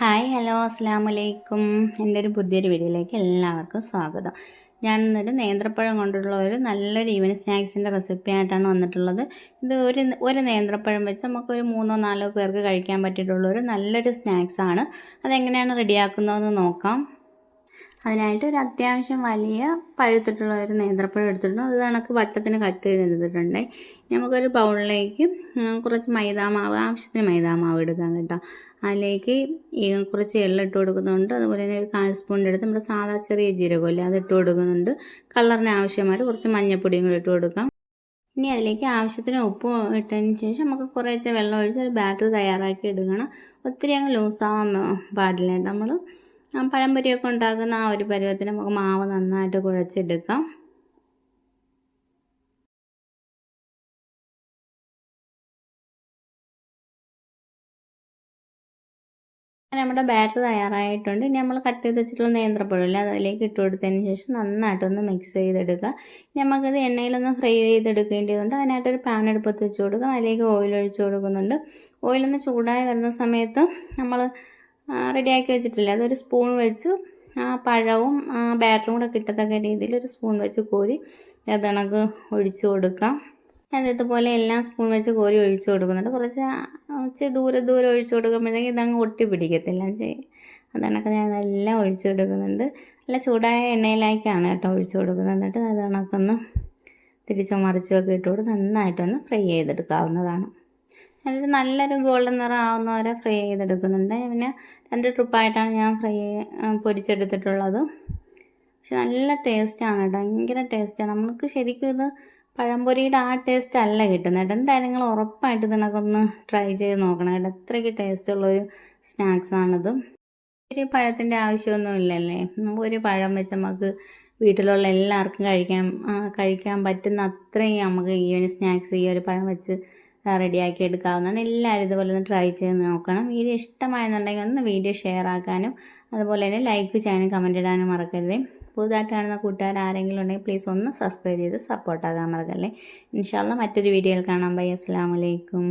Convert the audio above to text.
Hi hello അസ്സാമലൈക്കും എന്റെ ഒരു പുതിയൊരു വീഡിയോയിലേക്ക് എല്ലാവർക്കും സ്വാഗതം. ഞാൻ ഇന്നൊരു നേന്ത്രപ്പഴം കൊണ്ടുള്ള ഒരു നല്ലൊരു ഈവനിങ് സ്നാക്സിന്റെ റെസിപ്പി ആയിട്ടാണ് വന്നിട്ടുള്ളത്. ഇത് ഒരു ഒരു നേന്ത്രപ്പഴം വെച്ച് നമുക്ക് ഒരു മൂന്നോ നാലോ പേർക്ക് കഴിക്കാൻ പറ്റിയിട്ടുള്ള ഒരു നല്ലൊരു സ്നാക്സാണ്. അതെങ്ങനെയാണ് റെഡിയാക്കുന്നതെന്ന് നോക്കാം. അതിനായിട്ട് ഒരു അത്യാവശ്യം വലിയ പഴുത്തിട്ടുള്ള ഒരു നേന്ത്രപ്പഴം എടുത്തിട്ടുണ്ട്. അത് കണക്ക് വട്ടത്തിന് കട്ട് ചെയ്തെടുത്തിട്ടുണ്ട് നമുക്കൊരു ബൗളിലേക്ക് കുറച്ച് മൈദാമാവ് ആവശ്യത്തിന് മൈദാമാവ് എടുക്കാം കേട്ടോ. അതിലേക്ക് ഈ കുറച്ച് എള്ളിട്ട് കൊടുക്കുന്നുണ്ട്. അതുപോലെ തന്നെ ഒരു കാൽ സ്പൂണിന്റെ അടുത്ത് നമ്മുടെ സാധാ ചെറിയ ജീരകമില്ലേ അത് ഇട്ട് കൊടുക്കുന്നുണ്ട്. കളറിന് ആവശ്യമായിട്ട് കുറച്ച് മഞ്ഞപ്പൊടിയും കൂടി ഇട്ട് കൊടുക്കാം. ഇനി അതിലേക്ക് ആവശ്യത്തിന് ഉപ്പ് ഇട്ടതിന് ശേഷം നമുക്ക് കുറേശ്ശെ വെള്ളം ഒഴിച്ച് ഒരു ബാറ്റർ തയ്യാറാക്കി എടുക്കണം. ഒത്തിരി അങ്ങ് ലൂസാവാൻ പാടില്ല നമ്മൾ പഴംപൊരിയൊക്കെ ഉണ്ടാക്കുന്ന ആ ഒരു പരുവത്തിന് നമുക്ക് മാവ് നന്നായിട്ട് കുഴച്ചെടുക്കാം. നമ്മുടെ ബാറ്റർ തയ്യാറായിട്ടുണ്ട്. ഇനി നമ്മൾ കട്ട് ചെയ്ത് വെച്ചിട്ടുള്ള നേന്ത്രപ്പഴമില്ല അതിലേക്ക് ഇട്ട് കൊടുത്തതിന് ശേഷം നന്നായിട്ടൊന്ന് മിക്സ് ചെയ്തെടുക്കുക. നമുക്കത് എണ്ണയിലൊന്ന് ഫ്രൈ ചെയ്തെടുക്കേണ്ടതുണ്ട്. അതിനായിട്ടൊരു പാൻ എടുപ്പത്ത് വെച്ച് കൊടുക്കാം. അതിലേക്ക് ഓയിൽ ഒഴിച്ച് കൊടുക്കുന്നുണ്ട്. ഓയിലൊന്ന് ചൂടായി വരുന്ന സമയത്ത് നമ്മൾ റെഡിയാക്കി വെച്ചിട്ടില്ല. അതൊരു സ്പൂൺ വെച്ച് ആ പഴവും ആ ബാറ്ററും കൂടെ കിട്ടത്തക്ക രീതിയിൽ ഒരു സ്പൂൺ വെച്ച് കോരി അതണക്ക് ഒഴിച്ചു കൊടുക്കാം. അതേപോലെ എല്ലാം സ്പൂൺ വെച്ച് കോരി ഒഴിച്ചു കൊടുക്കുന്നുണ്ട്. കുറച്ച് കുറച്ച് ദൂരെ ദൂരെ ഒഴിച്ചു കൊടുക്കുമ്പോഴത്തേക്ക് ഇതങ്ങ് ഒട്ടി പിടിക്കത്തില്ല. അതണക്ക് ഞാൻ എല്ലാം ഒഴിച്ചു കൊടുക്കുന്നുണ്ട്. നല്ല ചൂടായ എണ്ണയിലേക്കാണ് കേട്ടോ ഒഴിച്ചു കൊടുക്കുന്നത്. എന്നിട്ട് അത് കണക്കൊന്ന് തിരിച്ചോ മറിച്ചോ ഒക്കെ ഇട്ടുകൊണ്ട് നന്നായിട്ടൊന്ന് ഫ്രൈ ചെയ്തെടുക്കാവുന്നതാണ്. എന്നിട്ട് നല്ലൊരു ഗോൾഡൻ നിറം ആവുന്ന വരെ ഫ്രൈ ചെയ്തെടുക്കുന്നുണ്ട്. പിന്നെ രണ്ട് ട്രിപ്പായിട്ടാണ് ഞാൻ ഫ്രൈ പൊരിച്ചെടുത്തിട്ടുള്ളത്. പക്ഷെ നല്ല ടേസ്റ്റാണ് കേട്ടോ. ഭയങ്കര ടേസ്റ്റാണ് നമുക്ക് ശരിക്കും ഇത് പഴംപൊരിയുടെ ആ ടേസ്റ്റ് അല്ല കിട്ടുന്നത് കേട്ടോ. എന്തായാലും നിങ്ങൾ ഉറപ്പായിട്ട് ഇതിനൊക്കെ ട്രൈ ചെയ്ത് നോക്കണം കേട്ടോ. അത്രയ്ക്ക് ടേസ്റ്റുള്ളൊരു സ്നാക്സാണിത് ഒരു പഴത്തിന്റെ ആവശ്യമൊന്നും ഇല്ലല്ലേ? ഒരു പഴം വെച്ച് നമുക്ക് വീട്ടിലുള്ള എല്ലാവർക്കും കഴിക്കാൻ കഴിക്കാൻ പറ്റുന്ന അത്രയും നമുക്ക് ഈ ഒരു സ്നാക്സ് ഈ ഒരു പഴം വെച്ച് റെഡിയാക്കി എടുക്കാവുന്നതാണ്. എല്ലാവരും ഇതുപോലെ ഒന്ന് ട്രൈ ചെയ്ത് നോക്കണം. വീഡിയോ ഇഷ്ടമായെന്നുണ്ടെങ്കിൽ ഒന്ന് വീഡിയോ ഷെയർ ആക്കാനും അതുപോലെ തന്നെ ലൈക്ക് ചെയ്യാനും കമന്റ് ഇടാനും മറക്കരുത്. പുതുതായിട്ട് കാണുന്ന കൂട്ടുകാർ ആരെങ്കിലും ഉണ്ടെങ്കിൽ പ്ലീസ് ഒന്ന് സബ്സ്ക്രൈബ് ചെയ്ത് സപ്പോർട്ടാകാൻ മറക്കല്ലേ. ഇൻഷാല്ല മറ്റൊരു വീഡിയോയിൽ കാണാം. ബൈ. അസ്സാം വലൈക്കും